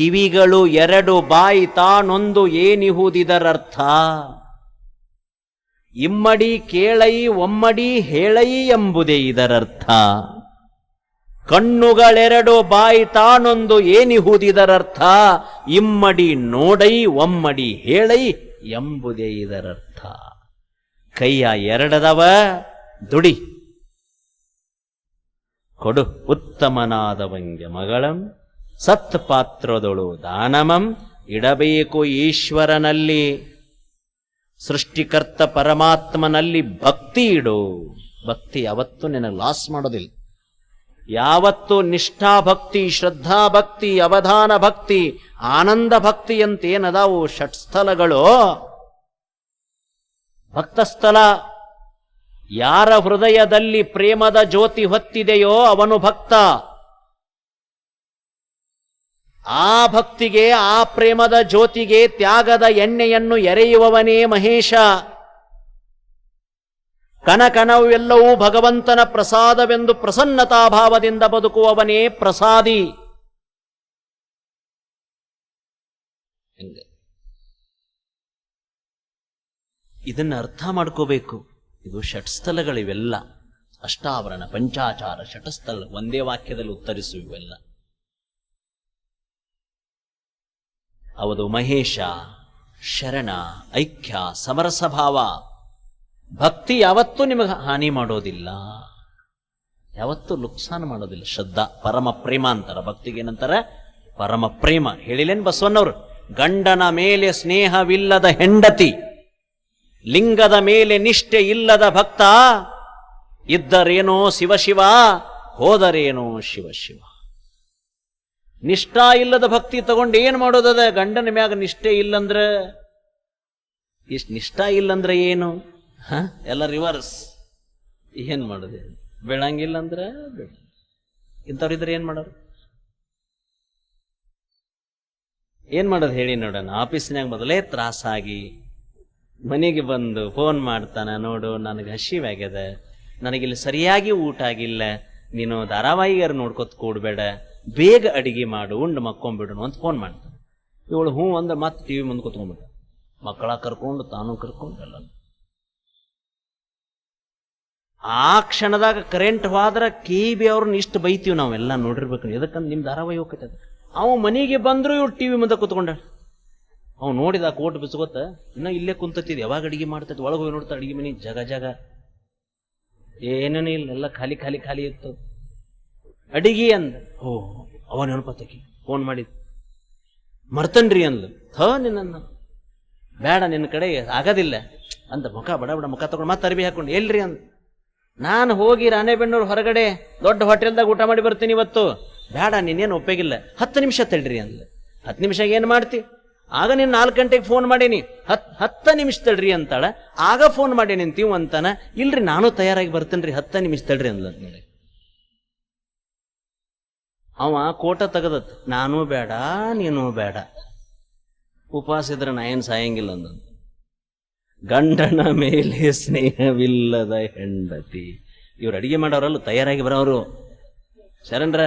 ಕಿವಿಗಳು ಎರಡು ಬಾಯಿ ತಾನೊಂದು ಏನಿಹುದಿದರರ್ಥ? ಇಮ್ಮಡಿ ಕೇಳೈ ಒಮ್ಮಡಿ ಹೇಳೈ ಎಂಬುದೇ ಇದರರ್ಥ. ಕಣ್ಣುಗಳೆರಡು ಬಾಯಿ ತಾನೊಂದು ಏನಿಹುದಿದರರ್ಥ? ಇಮ್ಮಡಿ ನೋಡೈ ಒಮ್ಮಡಿ ಹೇಳೈ ಎಂಬುದೇ ಇದರರ್ಥ. ಕೈಯ ಎರಡದವ ದುಡಿ. ಕೊಡು ಉತ್ತಮನಾದವಂಗೆ ಮಗಳಂ. ಸತ್ ಪಾತ್ರದೊಳು ದಾನಮಂ ಇಡಬೇಕು ಈಶ್ವರನಲ್ಲಿ. ಸೃಷ್ಟಿಕರ್ತ ಪರಮಾತ್ಮನಲ್ಲಿ ಭಕ್ತಿ ಇಡು. ಭಕ್ತಿ ಯಾವತ್ತೂ ನಿನಗೆ ಲಾಸ್ ಮಾಡೋದಿಲ್ಲ. ಯಾವತ್ತು ನಿಷ್ಠಾ ಭಕ್ತಿ, ಶ್ರದ್ಧಾ ಭಕ್ತಿ, ಅವಧಾನ ಭಕ್ತಿ, ಆನಂದ ಭಕ್ತಿ ಅಂತೇನದಾವು ಷಟ್ಸ್ಥಲಗಳು. ಭಕ್ತಸ್ಥಲ ಯಾರ ಹೃದಯದಲ್ಲಿ ಪ್ರೇಮದ ಜ್ಯೋತಿ ಹೊತ್ತಿದೆಯೋ ಅವನು ಭಕ್ತ. ಆ ಭಕ್ತಿಗೆ, ಆ ಪ್ರೇಮದ ಜ್ಯೋತಿಗೆ ತ್ಯಾಗದ ಎಣ್ಣೆಯನ್ನು ಎರೆಯುವವನೇ ಮಹೇಶ. ಕನಕನವೆಲ್ಲವೂ ಭಗವಂತನ ಪ್ರಸಾದವೆಂದು ಪ್ರಸನ್ನತಾಭಾವದಿಂದ ಬದುಕುವವನೇ ಪ್ರಸಾದಿ. ಇದನ್ನು ಅರ್ಥ ಮಾಡ್ಕೋಬೇಕು. ಇದು ಷಟ್ಸ್ಥಲಗಳಿವೆಲ್ಲ. ಅಷ್ಟಾವರಣ, ಪಂಚಾಚಾರ, ಷಟಸ್ಥಲ, ಒಂದೇ ವಾಕ್ಯದಲ್ಲಿ ಉತ್ತರಿಸು ಅವದು ಮಹೇಶ, ಶರಣ, ಐಕ್ಯ, ಸಮರಸಭಾವ. ಭಕ್ತಿ ಯಾವತ್ತೂ ನಿಮಗೆ ಹಾನಿ ಮಾಡೋದಿಲ್ಲ. ಯಾವತ್ತೂ ಲುಕ್ಸಾನ್ ಮಾಡೋದಿಲ್ಲ. ಶ್ರದ್ಧಾ, ಪರಮ ಪ್ರೇಮ ಅಂತಾರ. ಭಕ್ತಿಗೆ ಏನಂತಾರೆ? ಪರಮ ಪ್ರೇಮ. ಹೇಳಿಲೇನ್ ಬಸವಣ್ಣವ್ರು? ಗಂಡನ ಮೇಲೆ ಸ್ನೇಹವಿಲ್ಲದ ಹೆಂಡತಿ, ಲಿಂಗದ ಮೇಲೆ ನಿಷ್ಠೆ ಇಲ್ಲದ ಭಕ್ತ, ಇದ್ದರೇನೋ ಶಿವಶಿವ, ಹೋದರೇನೋ ಶಿವಶಿವ. ನಿಷ್ಠಾ ಇಲ್ಲದ ಭಕ್ತಿ ತಗೊಂಡು ಏನ್ ಮಾಡೋದದ? ಗಂಡನ ಮ್ಯಾಗ ನಿಷ್ಠೆ ಇಲ್ಲಂದ್ರ? ಇಷ್ಟು ನಿಷ್ಠಾ ಇಲ್ಲಂದ್ರೆ ಏನು? ಹ? ಎಲ್ಲ ರಿವರ್ಸ್ ಏನು ಮಾಡೋದು? ಬೆಳಂಗಿಲ್ಲ ಅಂದ್ರೆ ಇಂಥವ್ರಿದ್ರೆ ಏನು ಮಾಡೋರು? ಏನು ಮಾಡೋದು ಹೇಳಿ ನೋಡೋಣ. ಆಫೀಸ್ನಾಗ ಮೊದಲೇ ತ್ರಾಸಾಗಿ ಮನೆಗೆ ಬಂದು ಫೋನ್ ಮಾಡ್ತಾನೆ, ನೋಡು, ನನಗೆ ಹಸಿವಾಗ್ಯದ. ನನಗಿಲ್ಲಿ ಸರಿಯಾಗಿ ಊಟ ಆಗಿಲ್ಲ. ನೀನು ಧಾರಾವಾಹಿಗಾರ ನೋಡ್ಕೊತ ಕೂಡ್ಬೇಡ. ಬೇಗ ಅಡಿಗೆ ಮಾಡು, ಉಂಡು ಮಕ್ಕೊಂಬಿಡೋಣ ಅಂತ ಫೋನ್ ಮಾಡ್ತಾನೆ. ಇವಳು ಹ್ಞೂ ಅಂದ್ರೆ ಮತ್ತೆ ಟಿವಿ ಮುಂದೆ ಕೂತ್ಕೊಂಡ್ಬಿಟ್ಟ. ಮಕ್ಕಳ ಕರ್ಕೊಂಡು, ತಾನು ಕರ್ಕೊಂಡು ಎಲ್ಲ. ಆ ಕ್ಷಣದಾಗ ಕರೆಂಟ್ ಹೋದ್ರೆ ಕೆ ಬಿ ಅವ್ರನ್ನ ಇಷ್ಟು ಬೈತೀವಿ ನಾವೆಲ್ಲ ನೋಡಿರ್ಬೇಕು ಎದಕ್ಕಂತ ನಿಮ್ಮ ಧಾರಾವಾಹಿ ಹೋಗ್ತದೆ ಅವ ಮನೆಗೆ ಬಂದ್ರು ಇವ್ರು ಟಿವಿ ಮುಂದೆ ಕೂತ್ಕೊಂಡ ಅವ್ ನೋಡಿದ ಕೋಟ್ ಬಿಸ್ಕೊತ ಇನ್ನ ಇಲ್ಲೇ ಕುಂತತಿದ್, ಯಾವಾಗ ಅಡಿಗೆ ಮಾಡ್ತೈತಿ, ಒಳಗೆ ಹೋಗಿ ನೋಡ್ತಾ ಅಡಿಗೆ ಮನೆ, ಜಗ ಜಗ. ಏನೇನು ಇಲ್ಲ, ಎಲ್ಲ ಖಾಲಿ ಖಾಲಿ ಖಾಲಿ ಇತ್ತು. ಅಡಿಗೆ ಅಂದ ಹೋ ಅವ ನೆನಪತ್ತಕಿ ಫೋನ್ ಮಾಡಿದ್ ಮರ್ತನ್ರಿ ಅಂದ್ಲು. ಥ ನಿನ್ನ ಬೇಡ ನಿನ್ನ ಕಡೆ ಆಗೋದಿಲ್ಲ ಅಂತ ಮುಖ ಬಡ ಬಡ ಮುಖ ತಗೊಂಡು ಮತ್ತೆ ಅರ್ಬಿ ಹಾಕೊಂಡು ಎಲ್ರಿ ಅಂದ ನಾನು ಹೋಗಿ ರಾಣೆಬೆನ್ನೂರು ಹೊರಗಡೆ ದೊಡ್ಡ ಹೋಟೆಲ್ದಾಗ ಊಟ ಮಾಡಿ ಬರ್ತೀನಿ ಇವತ್ತು. ಬೇಡ ನೀನೇನು ಒಪ್ಪಿಗಿಲ್ಲ ಹತ್ತು ನಿಮಿಷ ತಡ್ರಿ ಅಂದ್ಲು. ಹತ್ತು ನಿಮಿಷ ಏನು ಮಾಡ್ತಿ? ಆಗ ನೀನು ನಾಲ್ಕು ಗಂಟೆಗೆ ಫೋನ್ ಮಾಡೀನಿ. ಹತ್ ಹತ್ತು ನಿಮಿಷ ತಡ್ರಿ ಅಂತಾಳ. ಆಗ ಫೋನ್ ಮಾಡೀನಿ ಅಂತೀವ್ ಅಂತಾನ. ಇಲ್ರಿ ನಾನು ತಯಾರಾಗಿ ಬರ್ತೇನೆ ರೀ ಹತ್ತು ನಿಮಿಷ ತಡ್ರಿ ಅಂದ್ಲಂತ ನೋಡಿ. ಅವ ಕೋಟ ತೆಗದತ್, ನಾನು ಬೇಡ, ನೀನು ಬೇಡ. ಉಪವಾಸ ಇದ್ರೆ ನಾ ಏನು ಸಾಯಂಗಿಲ್ಲ ಅಂದ. ಗಂಡನ ಮೇಲೆ ಸ್ನೇಹವಿಲ್ಲದ ಹೆಂಡತಿ. ಇವ್ರು ಅಡಿಗೆ ಮಾಡೋರಲ್ಲ ತಯಾರಾಗಿ ಬರೋರು. ಶರಣ್ರ,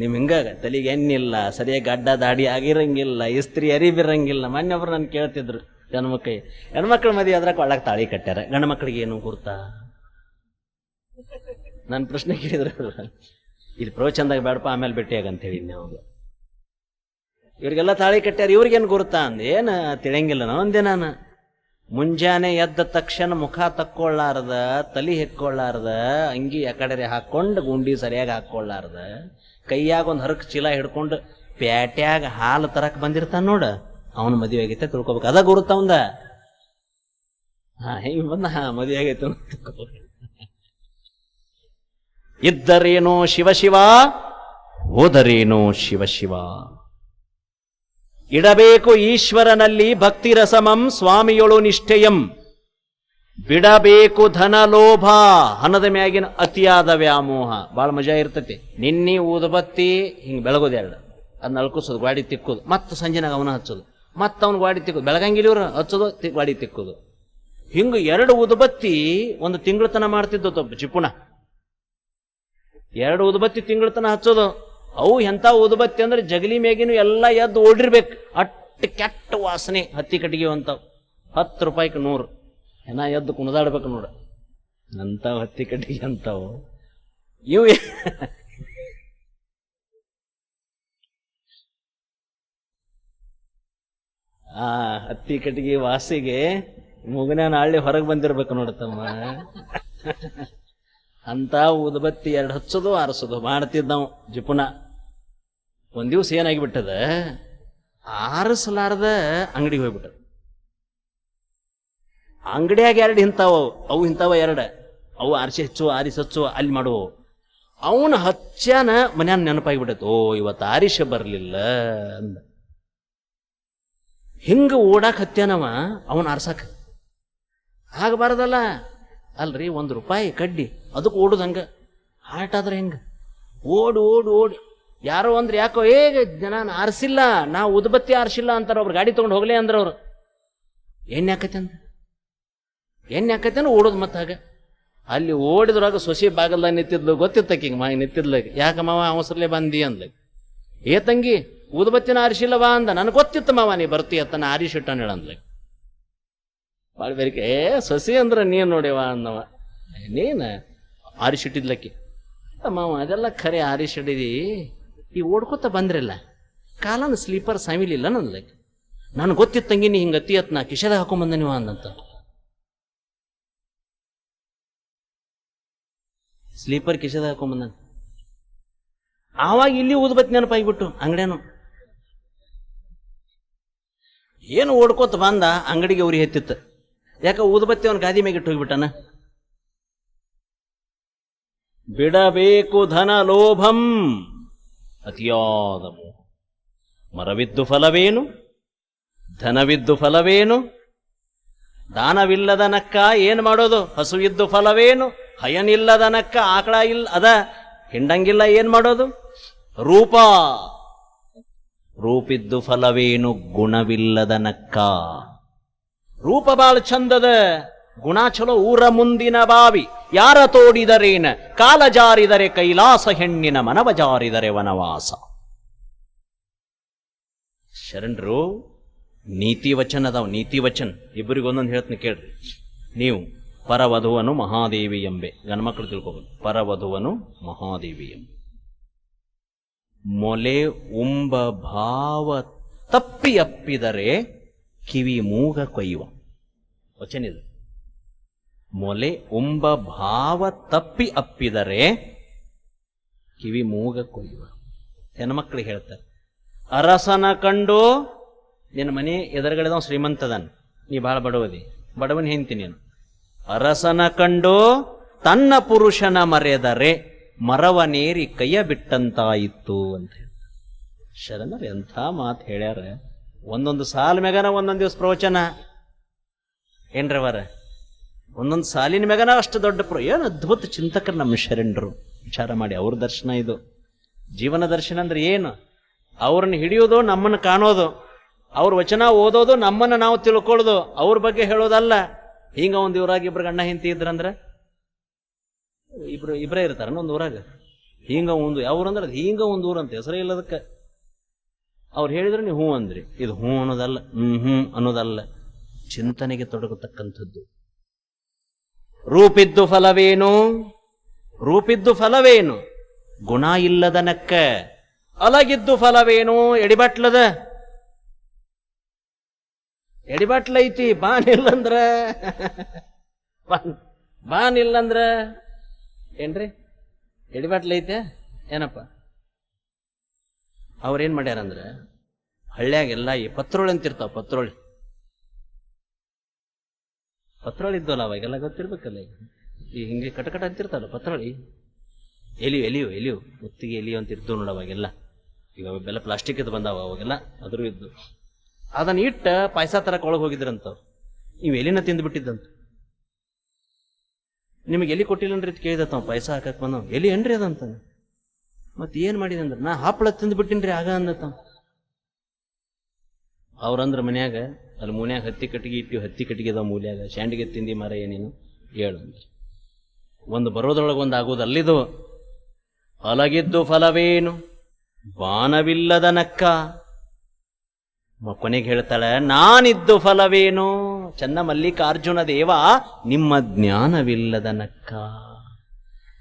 ನಿಮ್ ಹಿಂಗ ತಲೆಗೆ ಎಣ್ಣಿಲ್ಲ, ಸರಿಯಾಗಿ ಗಡ್ಡ ದಾಡಿ ಆಗಿರಂಗಿಲ್ಲ, ಇಸ್ತ್ರಿ ಅರಿಬಿರಂಗಿಲ್ಲ. ಮೊನ್ನೆಬ್ರು ನನ್ ಕೇಳ್ತಿದ್ರು, ಹೆಣ್ಮಕ್ಳು ಹೆಣ್ಮಕ್ಳ ಮದಿ ಅದ್ರಾಗ ಒಳಗೆ ತಾಳಿ ಕಟ್ಟ್ಯಾರ. ಗಂಡ ಮಕ್ಕಳಿಗೆ ಏನು ಗುರ್ತಾ? ನನ್ನ ಪ್ರಶ್ನೆ ಕೇಳಿದ್ರು. ಇಲ್ಲಿ ಪ್ರವಚನದಾಗ ಬೇಡಪ್ಪ, ಆಮೇಲೆ ಭೇಟಿಯಾಗ ಅಂತ ಹೇಳಿ ನಾವು ಇವ್ರಿಗೆಲ್ಲ ತಾಳಿ ಕಟ್ಟ್ಯಾರ, ಇವ್ರಿಗೇನು ಗುರುತಾ ಅಂದ, ಏನು ತಿಳಿಯಂಗಿಲ್ಲ ಒಂದೇ ನಾನು. ಮುಂಜಾನೆ ಎದ್ದ ತಕ್ಷಣ ಮುಖ ತಕ್ಕೊಳ್ಳಾರ್ದ, ತಲಿ ಹೆಕ್ಕೊಳ್ಳಾರ್ದ, ಅಂಗಿ ಆ ಕಡೆ ಹಾಕೊಂಡು ಗುಂಡಿ ಸರಿಯಾಗಿ ಹಾಕೊಳ್ಳಾರ್ದ ಕೈಯಾಗ ಒಂದು ಹರಕ್ ಚೀಲ ಹಿಡ್ಕೊಂಡು ಪ್ಯಾಟ್ಯಾಗ ಹಾಲು ತರಕ್ ಬಂದಿರ್ತಾನ ನೋಡ, ಅವನ ಮದುವೆ ಆಗೈತೆ ತಿಳ್ಕೊಬೇಕು. ಅದ ಗುರುತ ಅವಂದ. ಹಾ, ಹಿಂಗ್ ಬಂದ, ಹಾ, ಮದುವೆ ಆಗೈತೆ ತಿಳ್ಕೊಬೇಕು. ಇದ್ದರೇನೋ ಶಿವಶಿವ ಹೋದರೇನೋ ಶಿವಶಿವ ಇಡಬೇಕು ಈಶ್ವರನಲ್ಲಿ ಭಕ್ತಿರಸಮಂ ಸ್ವಾಮಿಯೊಳು ನಿಷ್ಠೆಯಂ. ಬಿಡಬೇಕು ಧನಲೋಭ, ಹಣದ ಮ್ಯಾಗಿನ ಅತಿಯಾದ ವ್ಯಾಮೋಹ. ಭಾಳ ಮಜಾ ಇರ್ತೈತಿ. ನಿನ್ನೆ ಊದಬತ್ತಿ ಹಿಂಗೆ ಬೆಳಗೋದು ಎರಡು. ಅದನ್ನ ಅಳ್ಕೋಸೋದು ಗಾಡಿ ತಿಕ್ಕೋದು. ಮತ್ತು ಸಂಜೆನಾಗ ಅವನ ಹಚ್ಚೋದು. ಮತ್ತೆ ಅವ್ನ ಗಾಡಿ ತಿಕ್ಕೋದು ಬೆಳಗಂಗಿಲ್ಲ ಹಚ್ಚೋದು, ತಿ- ಗಾಡಿ ತಿಕ್ಕೋದು. ಹಿಂಗ ಎರಡು ಉದಬತ್ತಿ ಒಂದು ತಿಂಗಳತನ ಮಾಡ್ತಿದ್ದು ಚಿಪುಣ ಎರಡು ಉದಬತ್ತಿ ತಿಂಗಳತನ ಹಚ್ಚೋದು. ಅವು ಎಂಥ ಉದ್ಬತ್ತಿ ಅಂದ್ರೆ ಜಗಲಿ ಮೇಗಿನೂ ಎಲ್ಲ ಎದ್ದು ಓಡಿರ್ಬೇಕು. ಅಟ್ಟು ಕೆಟ್ಟ ವಾಸನೆ ಹತ್ತಿ ಕಟ್ಟಿಗೆ ಅಂತಾವ್. ಹತ್ತು ರೂಪಾಯಿಗೆ ನೂರು. ಏನ ಎದ್ದು ಕುಣಿದಾಡ್ಬೇಕು ನೋಡ. ಅಂತಾವ್ ಹತ್ತಿ ಕಟ್ಟಿಗೆ ಅಂತಾವು. ಇವು ಆ ಹತ್ತಿ ಕಟ್ಟಿಗೆ ವಾಸಿಗೆ ಮುಗನ ನಾಳೆ ಹೊರಗೆ ಬಂದಿರ್ಬೇಕು ನೋಡತಮ್ಮ ಅಂತ ಉದ್ಬತ್ತಿ ಎರಡು ಹಚ್ಚೋದು, ಆರಿಸೋದು. ಮಾಡ್ತಿದ್ದ ನಾವು ಜಿಪುನ. ಒಂದ್ ದಿವ್ಸ ಏನಾಗಿಬಿಟ್ಟದ? ಆರಿಸಲಾರ್ದ ಅಂಗಡಿಗೆ ಹೋಗ್ಬಿಟ್ಟದ. ಅಂಗಡಿಯಾಗ ಎರಡು ಇಂಥವು, ಅವು ಇಂಥವ ಎರಡು. ಅವು ಆರಿಸಿ ಹಚ್ಚು ಆರಿಸಿ ಹಚ್ಚು ಅಲ್ಲಿ ಮಾಡುವು. ಅವನು ಹಚ್ಚಾನ ಮನ್ಯಾನ ನೆನಪಾಗಿಬಿಟ್ಟೈತೆ ಓ ಇವತ್ತು ಆರಿಷ ಬರಲಿಲ್ಲ ಅಂದ. ಹಿಂಗ ಓಡಾಕ್ ಹತ್ಯಾನವ, ಅವನ್ ಆರ್ಸಾಕ. ಆಗಬಾರ್ದಲ್ಲ. ಅಲ್ರಿ, ಒಂದು ರೂಪಾಯಿ ಕಡ್ಡಿ ಅದಕ್ಕೆ ಓಡುದು ಹಾರ್ಟ್ ಆದ್ರೆ ಹೆಂಗ? ಓಡು ಓಡು, ಓಡಿ. ಯಾರೋ ಅಂದ್ರೆ ಯಾಕೋ ಹೇಗೆ ಜನ ಆರಿಸಿಲ್ಲ, ನಾ ಉದ್ಬತ್ತಿ ಆರಿಸಿಲ್ಲ ಅಂತಾರ ಒಬ್ರು ಗಾಡಿ ತಗೊಂಡು ಹೋಗ್ಲೇ ಅಂದ್ರೆ ಅವ್ರು. ಎಣ್ಣೆ ಹಾಕತ್ತೆ ಅಂತ ಎಣ್ಣೆ ಅಂದ್ರೆ ಓಡೋದು ಮತ್ತೆ ಹಾಗೆ. ಅಲ್ಲಿ ಓಡಿದ್ರಾಗ ಸೊಸಿ ಬಾಗಲ್ದಾಗ ನಿಂತಿದ್ಲು ಗೊತ್ತಿತ್ತಕ್ಕಿಂಗ ಮಾ ನಿಂತಿದ್ಲ ಯಾಕ ಮಾವ, ಅವಸರಲೇ ಬಂದಿ ಅಂದ್ಲ. ಏ ತಂಗಿ, ಉದ್ಬತ್ತಿನ ಆರಿಸಿಲ್ಲವಾ ಅಂದ. ನನಗೆ ಗೊತ್ತಿತ್ತು ಮಾವ, ನೀ ಬರ್ತಿ ತನ್ನ ಆರಿಸಿಟ್ಟಾನ ಹೇಳಂದ್ಲೆ ಭಾಳ ಬೇರೆ ಏ, ಸಸಿ ಅಂದ್ರೆ ನೀನು ನೋಡ್ಯವ ಅನ್ನವ ನೀನ? ಆರಿಸಿಟ್ಟಿದ್ಲಕ್ಕಿ ಮಾವ, ಅದೆಲ್ಲ ಖರೆ ಆರಿಸಿಡಿದಿ ಈ ಓಡ್ಕೋತ ಬಂದ್ರಲ್ಲ? ಕಾಲನ ಸ್ಲೀಪರ್ ಸಾಮಿಲಿಲ್ಲ ನನ್ಲಕ್ಕೆ. ನಾನು ಗೊತ್ತಿತ್ತು ತಂಗಿ, ನೀ ಹಿಂಗೆ ಅತ್ತಿ ಅತ್ನ ಕಿಶದ ಹಾಕೊಂಬಂದ ನೀವು ಅಂದಂತ. ಸ್ಲೀಪರ್ ಕಿಶೆದಾಗ ಹಾಕೊಂಬಂದ ಆವಾಗ ಇಲ್ಲಿ ಊದ್ಬತ್ತಿ ನೆನಪಾಗಿಬಿಟ್ಟು ಅಂಗಡಿಯನು. ಏನು ಓಡ್ಕೋತ ಬಂದ, ಅಂಗಡಿಗೆ ಅವ್ರಿಗೆ ಹೆತ್ತಿತ್ತು ಯಾಕ ಊದುಬತ್ತಿ ಅವನ ಗಾದಿ ಮೇಗಿಟ್ಟು ಹೋಗ್ಬಿಟ್ಟಾನ? ಬಿಡಬೇಕು ಧನ ಲೋಭಂ, ಅತಿಯಾದ ಮರವಿದ್ದು ಫಲವೇನು? ಧನವಿದ್ದು ಫಲವೇನು? ದಾನವಿಲ್ಲದ ನಕ್ಕ ಏನ್ ಮಾಡೋದು? ಹಸುವಿದ್ದು ಫಲವೇನು? ಹಯನಿಲ್ಲದ ನಕ್ಕ ಆಕಳ ಇಲ್ಲ ಅದ, ಹಿಂಡಂಗಿಲ್ಲ ಏನು ಮಾಡೋದು? ರೂಪ. ರೂಪಿದ್ದು ಫಲವೇನು? ಗುಣವಿಲ್ಲದ ನಕ್ಕ. ರೂಪ ಬಾಳ ಚಂದದ ಗುಣ ಚಲೋ ಊರ ಮುಂದಿನ ಬಾವಿ. ಯಾರ ತೋಡಿದರೇನ? ಕಾಲ ಜಾರಿದರೆ ಕೈಲಾಸ, ಹೆಣ್ಣಿನ ಮನವ ಜಾರಿದರೆ ವನವಾಸ. ಶರಣರು ನೀತಿ ವಚನ ಅದಾವ ನೀತಿ ವಚನ ಇಬ್ಬರಿಗೆ ಒಂದೊಂದು ಹೇಳ್ತೀನಿ ಕೇಳ್ರಿ. ನೀವು, ಪರವಧುವನು ಮಹಾದೇವಿ ಎಂಬೆ. ಗಣಮಕ್ಳು ತಿಳ್ಕೊಬೋದು. ಪರವಧುವನು ಮಹಾದೇವಿ ಎಂಬೆ. ಮೊಲೆ ಉಂಬ ಭಾವ ತಪ್ಪಿ ಅಪ್ಪಿದರೆ ಕಿವಿ ಮೂಗ ಕೊಯ್ಯುವ. ವಚನ ಇದು ಮೊಲೆ ಉಂಬ ಭಾವ ತಪ್ಪಿ ಅಪ್ಪಿದರೆ ಕಿವಿ ಮೂಗ ಕೊಯ್ಯುವ. ಹೆಣ್ಮಕ್ಳಿಗೆ ಹೇಳ್ತಾರೆ, ಅರಸನ ಕಂಡು ನಿನ್ನ ಮನೆ ಎದುರುಗಡೆದವ ಶ್ರೀಮಂತದನ್. ನೀ ಬಹಳ ಬಡವದಿ. ಬಡವನ್ ಹೆಂತಿ ನೀನು. ಅರಸನ ಕಂಡು ತನ್ನ ಪುರುಷನ ಮರೆದರೆ ಮರವನೇರಿ ಕೈಯ ಬಿಟ್ಟಂತಾಯಿತು ಅಂತ ಹೇಳಿ ಶರಣರು ಎಂಥ ಮಾತು ಹೇಳ್ಯಾರ? ಒಂದೊಂದು ಸಾಲ ಮ್ಯಾಗನ ಒಂದೊಂದು ದಿವಸ ಪ್ರವಚನ. ಏನ್ರವರ? ಒಂದೊಂದು ಸಾಲಿನ ಮ್ಯಾಗನ ಅಷ್ಟು ದೊಡ್ಡ ಪ್ರ ಏನು ಅದ್ಭುತ ಚಿಂತಕರು ನಮ್ಮ ಶರಣರು. ವಿಚಾರ ಮಾಡಿ, ಅವ್ರ ದರ್ಶನ ಇದು. ಜೀವನ ದರ್ಶನ ಅಂದ್ರೆ ಏನು? ಅವ್ರನ್ನ ಹಿಡಿಯೋದು, ನಮ್ಮನ್ನು ಕಾಣೋದು. ಅವ್ರ ವಚನ ಓದೋದು, ನಮ್ಮನ್ನು ನಾವು ತಿಳ್ಕೊಳ್ಳೋದು. ಅವ್ರ ಬಗ್ಗೆ ಹೇಳೋದಲ್ಲ. ಹಿಂಗ ಒಂದು ಊರಾಗ ಇಬ್ರು ಗಂಡ ಹಿಂತಿ ಇದ್ರಂದ್ರೆ? ಇಬ್ರು ಇಬ್ಬರೇ ಇರ್ತಾರ ಒಂದು ಊರಾಗ? ಹಿಂಗ ಒಂದು ಯಾವ್ರಂದ್ರೆ ಅದು ಹಿಂಗ ಒಂದು ಊರಂತ ಹೆಸರೇ ಇಲ್ಲದಕ್ಕೆ. ಅವ್ರು ಹೇಳಿದ್ರೆ ನೀವು ಹ್ಞೂ ಅಂದ್ರಿ. ಇದು ಹ್ಞೂ ಅನ್ನೋದಲ್ಲ. ಹ್ಞೂ ಹ್ಞೂ ಅನ್ನೋದಲ್ಲ. ಚಿಂತನೆಗೆ ತೊಡಗತಕ್ಕಂಥದ್ದು. ರೂಪಿದ್ದು ಫಲವೇನು? ರೂಪಿದ್ದು ಫಲವೇನು? ಗುಣ ಇಲ್ಲದ ನಕ್ಕ, ಅಲಗಿದ್ದು ಫಲವೇನು? ಎಡಿಬಟ್ಲದ? ಎಡಿಬಟ್ಲೈತಿ ಬಾನ್ ಇಲ್ಲಂದ್ರ ಬಾನ್ ಇಲ್ಲಂದ್ರ ಏನ್ರಿ? ಎಡಿಬಟ್ಲೈತೆ? ಏನಪ್ಪ? ಅವ್ರೇನ್ ಮಾಡ್ಯಾರಂದ್ರ, ಹಳ್ಳ್ಯಾಗೆಲ್ಲ ಈ ಪತ್ರೋಳಿ ಅಂತಿರ್ತಾವ, ಪತ್ರೋಳಿ. ಪತ್ರೋಳಿ ಇದ್ದವಲ್ಲ, ಅವಾಗೆಲ್ಲ ಗೊತ್ತಿರ್ಬೇಕಲ್ಲ ಈಗ. ಹಿಂಗೆ ಕಟಕಟ ಅಂತಿರ್ತಾವಲ್ಲ ಪತ್ರೊಳಿ. ಎಲಿಯು ಎಲಿಯು ಎಲಿಯು. ಮುತ್ತಿಗೆ ಎಲಿಯು ಅಂತ ಇದ್ದು ನೋಡ ಅವಾಗೆಲ್ಲ. ಈಗ ಅವೆಲ್ಲ ಪ್ಲಾಸ್ಟಿಕ್ ಇದು ಬಂದಾವ ಅವಾಗೆಲ್ಲ, ಅದ್ರ ಇದ್ದು ಅದನ್ನ ಇಟ್ಟ ಪಾಯಸ ತರಕ್ಕೆ ಒಳಗೆ ಹೋಗಿದ್ರಂತ ನೀವು ಎಲಿನ ತಿಂದು ಬಿಟ್ಟಿದ್ದಂತ ನಿಮಗೆ ಎಲಿ ಕೊಟ್ಟಿಲ್ಲನ್ರಿ ಅಂತ ತಾವ, ಪಾಯಸ ಹಾಕಕ್ ಬಂದ ಎಲಿ ಏನ್ರಿ ಅದಂತ ಮತ್ತೆ ಏನ್ ಮಾಡಿದೆ ಅಂದ್ರೆ, ನಾ ತಿಂದು ಬಿಟ್ಟಿನ್ರಿ ಆಗ ಅಂದತ್ತ ಅವ್ರಂದ್ರ ಮನ್ಯಾಗ ಅಲ್ಲಿ ಮೂನ್ಯಾಗ ಹತ್ತಿ ಕಟ್ಟಿಗೆ ಇಟ್ಟು ಹತ್ತಿ ಕಟ್ಟಿಗೆ ಅದಾವ ಮೂಲ್ಯಾಗ. ಶಾಂಡಿಗೆ ತಿಂದಿ ಮರ ಏನೇನು ಹೇಳು. ಒಂದು ಬರೋದ್ರೊಳಗೆ ಒಂದು ಆಗೋದು ಅಲ್ಲಿದು ಅಲಗಿದ್ದು ಫಲವೇನು? ಬಾನವಿಲ್ಲದ ನಕ್ಕ. ಕೊನೆಗೆ ಹೇಳ್ತಾಳೆ, ನಾನಿದ್ದು ಫಲವೇನು? ಚನ್ನ ಮಲ್ಲಿಕಾರ್ಜುನ ದೇವ, ನಿಮ್ಮ ಜ್ಞಾನವಿಲ್ಲದ ನಕ್ಕ.